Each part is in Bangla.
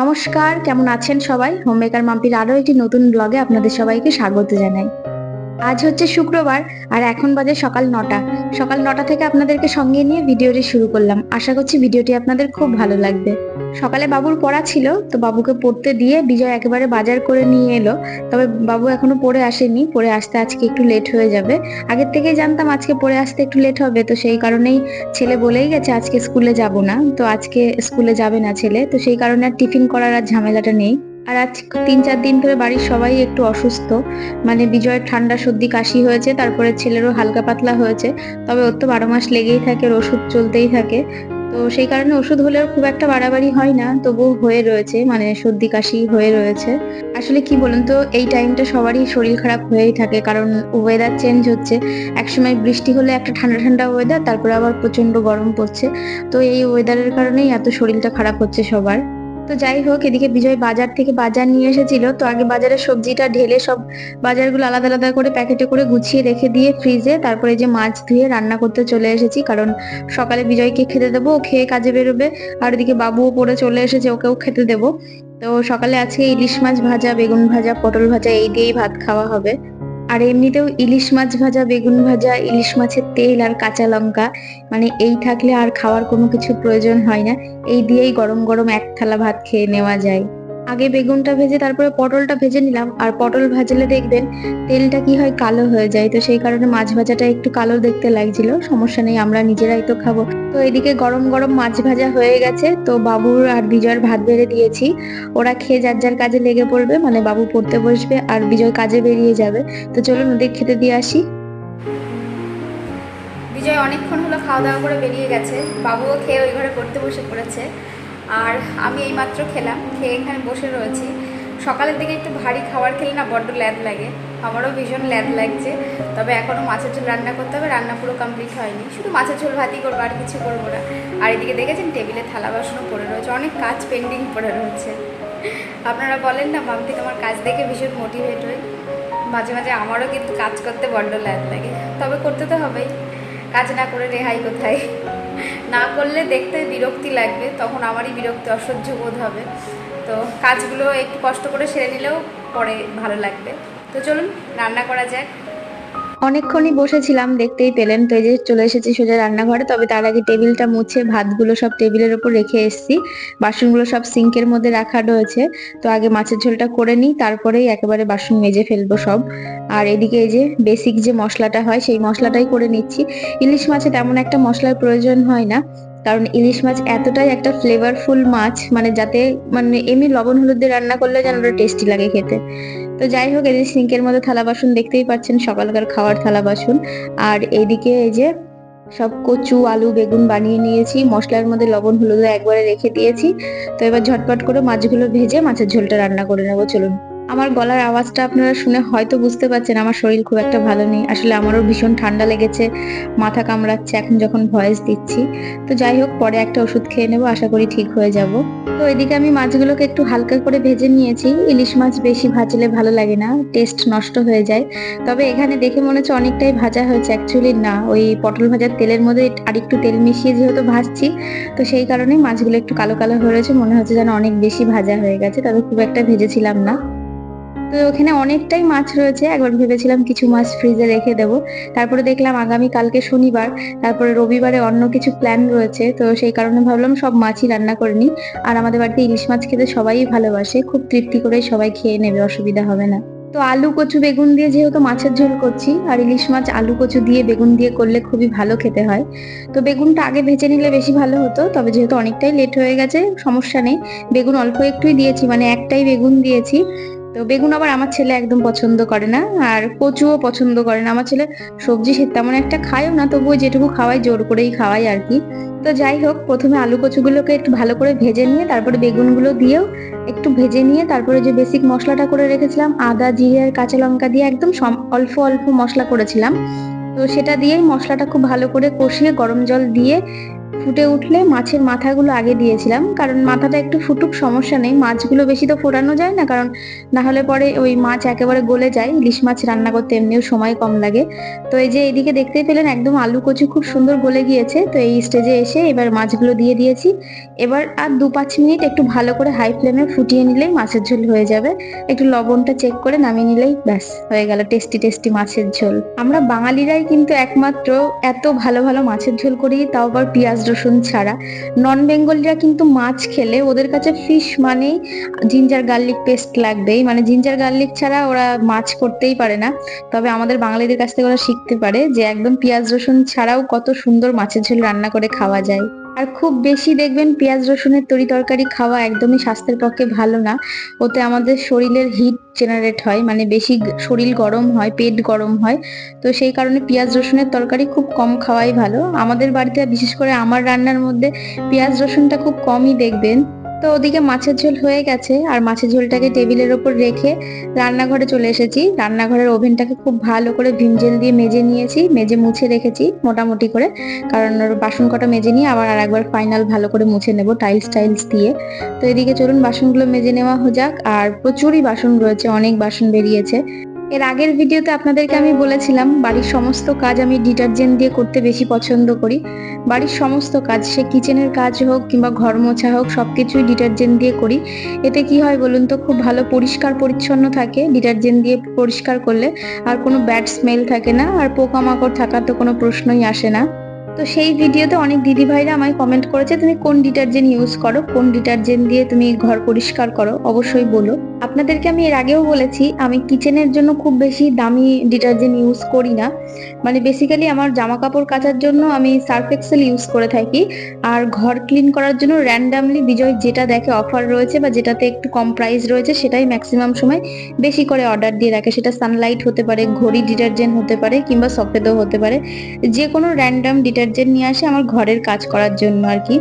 নমস্কার, কেমন আছেন সবাই? হোমমেকার মাম্পির আরও একটি নতুন ব্লগে আপনাদের সবাইকে স্বাগত জানাই। আজ হচ্ছে শুক্রবার আর এখন বাজে সকাল নটা। সকাল নটা থেকে আপনাদেরকে সঙ্গে নিয়ে ভিডিওটি শুরু করলাম। আশা করছি ভিডিওটি আপনাদের খুব ভালো লাগবে। সকালে বাবুর পড়া ছিল, তো বাবুকে পড়তে দিয়ে বিজয় একেবারে বাজার করে নিয়ে এলো। তবে বাবু এখনও পড়ে আসেনি, পড়ে আসতে আজকে একটু লেট হয়ে যাবে। আগের থেকেই জানতাম আজকে পড়ে আসতে একটু লেট হবে, তো সেই কারণেই ছেলে বলেই গেছে আজকে স্কুলে যাব না। তো আজকে স্কুলে যাবে না ছেলে, তো সেই কারণে আর টিফিন করার আর ঝামেলাটা নেই। আর আজ তিন চার দিন ধরে বাড়ির সবাই একটু অসুস্থ। মানে বিজয়ের ঠান্ডা, সর্দি, কাশি হয়েছে, তারপরে ছেলেরও হালকা পাতলা হয়েছে। তবে ওর তো বারো মাস লেগেই থাকে ওষুধ চলতেই থাকে। তো সেই কারণে ওষুধ হলেও খুব একটা বাড়াবাড়ি হয় না তবু হয়ে রয়েছে মানে সর্দি, কাশি হয়ে রয়েছে। আসলে কি বলুন তো, এই টাইমটা সবারই শরীর খারাপ হয়েই থাকে, কারণ ওয়েদার চেঞ্জ হচ্ছে। একসময় বৃষ্টি হলে একটা ঠান্ডা ঠান্ডা ওয়েদার তারপরে আবার প্রচণ্ড গরম পড়ছে। তো এই ওয়েদারের কারণেই এত শরীরটা খারাপ হচ্ছে সবার। তো যাই হোক, এদিকে বিজয় বাজার থেকে বাজার নিয়ে এসেছিল। তো আগে বাজারে সবজিটা ঢেলে সব বাজারগুলো আলাদা আলাদা করে প্যাকেটে করে গুছিয়ে রেখে দিয়ে ফ্রিজে তারপরে যে মাছ ধুয়ে রান্না করতে চলে এসেছি। কারণ সকালে বিজয়কে খেতে দেবো, ও খেয়ে কাজে বেরোবে। আর এদিকে বাবুও পরে চলে এসেছে, ওকেও খেতে দেবো। তো সকালে আজকে ইলিশ মাছ ভাজা, বেগুন ভাজা, পটল ভাজা, এই দিয়েই ভাত খাওয়া হবে। আর এমনিতেও ইলিশ মাছ ভাজা, বেগুন ভাজা, ইলিশ মাছের তেল আর কাঁচা লঙ্কা মানে এই থাকলে আর খাওয়ার কোনো কিছু প্রয়োজন হয় না। এই দিয়েই গরম গরম এক থালা ভাত খেয়ে নেওয়া যায়। আগে বেগুনটা ভেজে, তারপরে পটলটা ভেজে নিলাম। আর পটল ভাজলে দেখবেন তেলটা কি হয় কালো হয়ে যায়। তো সেই কারণে মাছ ভাজাটা একটু কালো দেখতে লাগছিল। সমস্যা নেই, আমরা নিজেরাই তো খাব। তো এদিকে গরম গরম মাছ ভাজা হয়ে গেছে। তো বাবুর আর বিজয়ের ভাত বেড়ে দিয়েছি। ওরা খেয়ে যার যার কাজে লেগে পড়বে মানে বাবু পড়তে বসবে আর বিজয় কাজে বেরিয়ে যাবে। তো চলুন ওদের খেতে দিয়ে আসি। বিজয় অনেকক্ষণ হলো খাওয়া দাওয়া করে বেরিয়ে গেছে। বাবুও খেয়ে ওই ঘরে পড়তে বসে পড়েছে। আর আমি এইমাত্র খেলাম, খেয়ে এখানে বসে রয়েছি। সকালের দিকে একটু ভারী খাবার খেলে না বড্ড ল্যাদ লাগে। আমারও ভীষণ ল্যাদ লাগছে, তবে এখনও মাছের ঝোল রান্না করতে হবে, রান্না পুরো কমপ্লিট হয়নি। শুধু মাছের ঝোল ভাতই করব, আর কিছু করব না। আর এদিকে দেখেছেন টেবিলে থালা বাসনও পড়ে রয়েছে, অনেক কাজ পেন্ডিং পড়ে রয়েছে। আপনারা বলেন না, মামতি তোমার কাজ দেখে ভীষণ মোটিভেট হই মাঝে মাঝে আমারও কিন্তু কাজ করতে বড্ড ল্যাদ লাগে, তবে করতে তো হবেই। কাজ না করে রেহাই কোথায়? না করলে দেখতে বিরক্তি লাগবে, তখন আমারই বিরক্তি, অসহ্য বোধ হবে। তো কাজগুলো একটু কষ্ট করে সেরে নিলেও পরে ভালো লাগবে। তো চলুন, রান্না করা যাক। অনেকক্ষণই বসেছিলাম, দেখতেই পেলেন তো এই যে চলে এসেছি সোজা রান্নাঘরে। তবে তার আগে টেবিলটা মুছে ভাতগুলো সব টেবিলের উপর রেখে এসেছি। বাসনগুলো সব সিঙ্কের মধ্যে রাখা রয়েছে। তো আগে মাছের ঝোলটা করে নিই, তারপরেই একেবারে বাসন মেজে ফেলব সব। আর এদিকে এই যে বেসিক যে মশলাটা হয়, সেই মশলাটাই করে নিচ্ছি। ইলিশ মাছে তেমন একটা মশলার প্রয়োজন হয় না। কারণ ইলিশ মাছ এতটাই একটা ফ্লেভারফুল মাছ মানে যাতে মানে এমনি লবণ হলুদ দিয়ে রান্না করলে যেন ওটা টেস্টি লাগে খেতে। তো যাই হোক, এই যে সিঙ্কের মধ্যে থালা বাসন দেখতেই পাচ্ছেন, সকালকার খাওয়ার থালা বাসন। আর এইদিকে এই যে সব কচু, আলু, বেগুন বানিয়ে নিয়েছি। মশলার মধ্যে লবণ, হলুদ একবারে রেখে দিয়েছি। তো এবার ঝটপট করে মাছগুলো ভেজে মাছের ঝোলটা রান্না করে নেব, চলুন। আমার গলার আওয়াজটা আপনারা শুনে হয়তো বুঝতে পারছেন, আমার শরীর খুব একটা ভালো নেই। আসলে আমারও ভীষণ ঠান্ডা লেগেছে, মাথা কামড়াচ্ছে, এখন যখন ভয়েস দিচ্ছি। তো যাই হোক, পরে একটা ওষুধ খেয়ে নেব, আশা করি ঠিক হয়ে যাব। তো এদিকে আমি মাছগুলোকে একটু হালকা করে ভেজে নিয়েছি। ইলিশ মাছ বেশি ভাজলে ভালো লাগে না টেস্ট নষ্ট হয়ে যায়। তবে এখানে দেখে মনে হচ্ছে অনেকটাই ভাজা হয়েছে অ্যাকচুয়ালি না। ওই পটল ভাজার তেলের মধ্যে আরেকটু তেল মিশিয়ে যেহেতু ভাজছি, তো সেই কারণে মাছগুলো একটু কালো কালো হয়ে রয়েছে মনে হচ্ছে যেন অনেক বেশি ভাজা হয়ে গেছে, তবে খুব একটা ভেজেছিলাম না। তো ওখানে অনেকটাই মাছ রয়েছে। একবার ভেবেছিলাম কিছু মাছ ফ্রিজে রেখে দেবো। তারপরে দেখলাম আগামী কালকে শনিবার, তারপরে রবিবারে অন্য কিছু প্ল্যান রয়েছে। তো সেই কারণে ভাবলাম সব মাছই রান্না করে নিই। আর আমাদের বাড়িতে ইলিশ মাছ খেতে সবাই ভালোবাসে। খুব তৃপ্তি করে সবাই খেয়ে নেবে, অসুবিধা হবে না। তো আলু, কচু, বেগুন দিয়ে যেহেতু মাছের ঝোল করছি, আর ইলিশ মাছ, আলু, কচু দিয়ে বেগুন দিয়ে করলে খুবই ভালো খেতে হয়। তো বেগুনটা আগে ভেজে নিলে বেশি ভালো হতো, তবে যেহেতু অনেকটাই লেট হয়ে গেছে, সমস্যা নেই। বেগুন অল্প একটুই দিয়েছি মানে একটাই বেগুন দিয়েছি। তো বেগুন আবার আমার ছেলে একদম পছন্দ করে না, আর কচুও পছন্দ করে না। আমার ছেলে সবজি সে তেমন একটা খায়ও না, তবুও যেটুকু খাওয়াই জোর করেই খাওয়াই আর কি। তো যাই হোক, প্রথমে আলু কচুগুলোকে একটু ভালো করে ভেজে নিয়ে, তারপরে বেগুনগুলো দিয়েও একটু ভেজে নিয়ে, তারপরে যে বেসিক মশলাটা করে রেখেছিলাম, আদা, জিরে আর কাঁচা লঙ্কা দিয়ে একদম অল্প অল্প মশলা করেছিলাম। তো সেটা দিয়েই মশলাটা খুব ভালো করে কষিয়ে গরম জল দিয়ে ফুটে উঠলে মাছের মাথাগুলো আগে দিয়েছিলাম, কারণ মাথাটা একটু ফুটুক সমস্যা নেই। মাছগুলো বেশি তো ফোটানো যায় না, কারণ না হলে পরে ওই মাছ একেবারে গলে যায়। ইলিশ মাছ রান্না করতে এমনিও সময় কম লাগে। তো এই যে এদিকে দেখতেই পেলেন, একদম আলু কচু খুব সুন্দর গলে গিয়েছে। তো এই স্টেজে এসে এবার মাছগুলো দিয়ে দিয়েছি। এবার আর দু পাঁচ মিনিট একটু ভালো করে হাই ফ্লেমে ফুটিয়ে নিলেই মাছের ঝোল হয়ে যাবে। একটু লবণটা চেক করে নামিয়ে নিলেই ব্যাস, হয়ে গেল টেস্টি টেস্টি মাছের ঝোল। আমরা বাঙালিরাই কিন্তু একমাত্র এত ভালো ভালো মাছের ঝোল করি, তাও আবার পেঁয়াজ রসুন ছাড়া। নন বেঙ্গলিরা কিন্তু মাছ খেলে, ওদের কাছে ফিশ মানেই জিঞ্জার গার্লিক পেস্ট লাগবেই। মানে জিঞ্জার গার্লিক ছাড়া ওরা মাছ করতেই পারে না। তবে আমাদের বাঙালিদের কাছ থেকে ওরা শিখতে পারে যে, একদম পেঁয়াজ, রসুন ছাড়াও কত সুন্দর মাছের ঝোল রান্না করে খাওয়া যায়। আর খুব বেশি দেখবেন পেঁয়াজ রসুনের তরি তরকারি খাওয়া একদমই স্বাস্থ্যের পক্ষে ভালো না। ওতে আমাদের শরীরের হিট জেনারেট হয় মানে বেশি শরীর গরম হয়, পেট গরম হয়। তো সেই কারণে পেঁয়াজ রসুনের তরকারি খুব কম খাওয়াই ভালো। আমাদের বাড়িতে বিশেষ করে আমার রান্নার মধ্যে পেঁয়াজ রসুনটা খুব কমই দেখবেন। তো ওদিকে মাছের ঝোল হয়ে গেছে, আর মাছের ঝোলটাকে টেবিলের ওপর রেখে রান্নাঘরে চলে এসেছি। রান্নাঘরের ওভেনটাকে খুব ভালো করে ভিম জেল দিয়ে মেজে নিয়েছি, মেজে মুছে রেখেছি মোটামুটি করে, কারণ ওর বাসন কটা মেজে নিয়ে আবার আর একবার ফাইনাল ভালো করে মুছে নেব টাইলস টাইলস দিয়ে। তো এদিকে চলুন বাসনগুলো মেজে নেওয়া যাক, আর প্রচুরই বাসন রয়েছে, অনেক বাসন বেরিয়েছে। এর আগের ভিডিওতে আপনাদেরকে আমি বলেছিলাম, বাড়ির সমস্ত কাজ আমি ডিটারজেন্ট দিয়ে করতে বেশি পছন্দ করি। বাড়ির সমস্ত কাজ, সে কিচেনের কাজ হোক কিংবা ঘর মোছা হোক সব কিছুই ডিটারজেন্ট দিয়ে করি। এতে কি হয় বলুন তো, খুব ভালো পরিষ্কার পরিচ্ছন্ন থাকে। ডিটারজেন্ট দিয়ে পরিষ্কার করলে আর কোনো ব্যাড স্মেল থাকে না। আর পোকামাকড় থাকার তো কোনো প্রশ্নই আসে না। তো সেই ভিডিওতে অনেক দিদি ভাইরা আমায় কমেন্ট করেছে, তুমি কোন ডিটারজেন্ট ইউজ করো? কোন ডিটারজেন্ট দিয়ে তুমি ঘর পরিষ্কার করো? অবশ্যই বলো। আপনাদেরকে আমি এর আগেও বলেছি, আমি কিচেনের জন্য খুব বেশি দামি ডিটারজেন্ট ইউজ করি না। মানে বেসিক্যালি আমার জামা কাপড় কাচার জন্য আমি সার্ফ এক্সেল ইউজ করে থাকি। আর ঘর ক্লিন করার জন্য র্যান্ডামলি বিজয় যেটা দেখে অফার রয়েছে বা যেটাতে একটু কম প্রাইস রয়েছে, সেটাই ম্যাক্সিমাম সময় বেশি করে অর্ডার দিয়ে রাখে। সেটা সানলাইট হতে পারে, ঘড়ি ডিটারজেন্ট হতে পারে কিংবা সফেদও হতে পারে। যে কোনো র্যান্ডাম ডিটারজেন্ট নিয়ে আসে আমার ঘরের কাজ করার জন্য আর কি।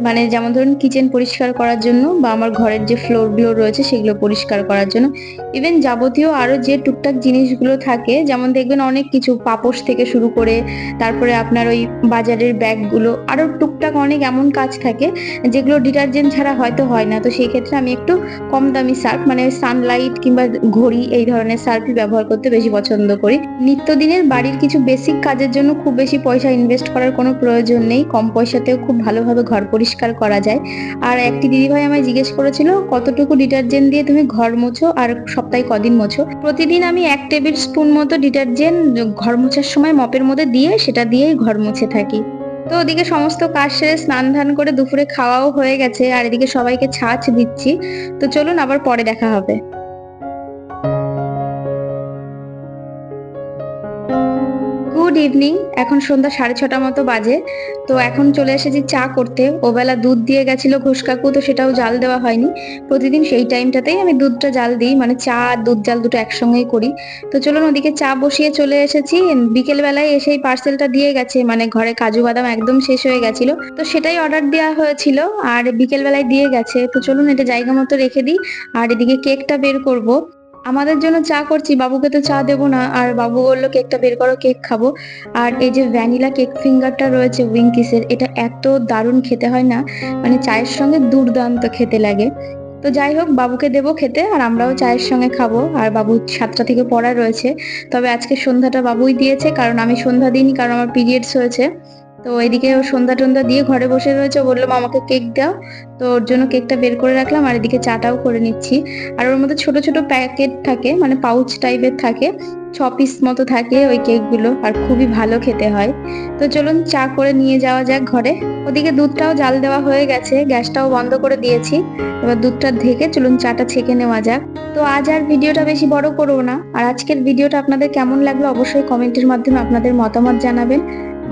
মানে যেমন ধরুন কিচেন পরিষ্কার করার জন্য বা আমার ঘরের যে ফ্লোরগুলো রয়েছে সেগুলো পরিষ্কার করার জন্য। ইভেন যাবতীয় আরও যে টুকটাক জিনিসগুলো থাকে, যেমন দেখবেন অনেক কিছু পাপোশ থেকে শুরু করে, তারপরে আপনার ওই বাজারের ব্যাগগুলো আরও টুকটাক অনেক এমন কাজ থাকে, যেগুলো ডিটারজেন্ট ছাড়া হয়তো হয় না। তো সেই ক্ষেত্রে আমি একটু কম দামি সার্ফ মানে সানলাইট কিংবা ঘড়ি এই ধরনের সার্ফই ব্যবহার করতে বেশি পছন্দ করি। নিত্যদিনের বাড়ির কিছু বেসিক কাজের জন্য খুব বেশি পয়সা ইনভেস্ট করার কোনো প্রয়োজন নেই। কম পয়সাতেও খুব ভালোভাবে ঘর পরিষ্কার করা যায়। আর একটি দিদিভাই আমায় জিজ্ঞেস করেছিল, কতটুকু ডিটারজেন্ট দিয়ে তুমি ঘর মোছো আর সপ্তাহে কদিন মোছো? প্রতিদিন আমি এক টেবিল স্পুন মতো ডিটারজেন্ট ঘর মোছার সময় মপের মধ্যে দিয়ে সেটা দিয়েই ঘর মুছে থাকি। তো ওদিকে সমস্ত কাজ সেরে স্নান ধান করে দুপুরে খাওয়াও হয়ে গেছে, আর এদিকে সবাইকে ছাঁচ দিচ্ছি। তো চলুন আবার পরে দেখা হবে। ইভিনিং এখন সন্ধ্যা সাড়ে ছটা মতো বাজে, তো এখন চলে এসেছি চা করতে। ওবেলা দুধ দিয়ে গেছিল ঘোষ কাকু, তো সেটাও জাল দেওয়া হয়নি। প্রতিদিন সেই টাইমটাতেই আমি দুধটা জাল দিই মানে চা আর দুধ জাল দুটো একসঙ্গেই করি। তো চলুন ওদিকে চা বসিয়ে চলে এসেছি। বিকেল বেলায় এসেই পার্সেলটা দিয়ে গেছে মানে ঘরে কাজু বাদাম একদম শেষ হয়ে গেছিল। তো সেটাই অর্ডার দেওয়া হয়েছিল, আর বিকেল বেলায় দিয়ে গেছে। তো চলুন এটা জায়গা মতো রেখে দিই, আর এদিকে কেকটা বের করব। আমাদের জন্য চা করছি, বাবুকে তো চা দেবো না। আর বাবু বলল, কেকটা বের করো, কেক খাব। আর এই যে ভ্যানিলা কেক ফিঙ্গারটা রয়েছে উইঙ্কিসের, এটা এত দারুণ খেতে হয় না? মানে চায়ের সঙ্গে দুর্দান্ত খেতে লাগে। তো যাই হোক, বাবুকে দেবো খেতে, আর আমরাও চায়ের সঙ্গে খাব। আর বাবু সাতটা থেকে পড়া রয়েছে। তবে আজকে সন্ধ্যাটা বাবুই দিয়েছে, কারণ আমি সন্ধ্যা দিইনি, কারণ আমার পিরিয়ডস হয়েছে তো এদিকে ও সন্ধ্যা টন্ধা দিয়ে ঘরে বসে রয়েছে বলল আমাকে কেক দাও। তো ওর জন্য কেকটা বের করে রাখলাম আর এদিকে চাটাও করে নিচ্ছি। আর ওর মধ্যে ছোট ছোট প্যাকেট থাকে মানে পাউচ টাইপের থাকে, ছ পিস মতো থাকে ওই কেকগুলো আর খুবই ভালো খেতে হয়। তো চলুন চা করে নিয়ে যাওয়া যাক ঘরে। ওদিকে দুধটাও জাল দেওয়া হয়ে গেছে, গ্যাসটাও বন্ধ করে দিয়েছি। এবার দুধটা ঢেকে চলুন চাটা ছেঁকে নেওয়া যাক। তো আজ আর ভিডিওটা বেশি বড় করব না। আর আজকের ভিডিওটা আপনাদের কেমন লাগল অবশ্যই কমেন্টের মাধ্যমে আপনাদের মতামত জানাবেন।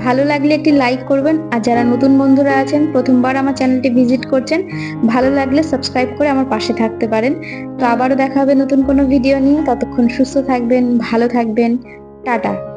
ভালো লাগলে একটি লাইক করবেন। আর যারা নতুন বন্ধুরা আছেন, প্রথমবার আমার চ্যানেলটি ভিজিট করছেন, ভালো লাগলে সাবস্ক্রাইব করে আমার পাশে থাকতে পারেন। তো আবারও দেখা হবে নতুন কোনো ভিডিও নিয়ে। ততক্ষণ সুস্থ থাকবেন, ভালো থাকবেন। টাটা।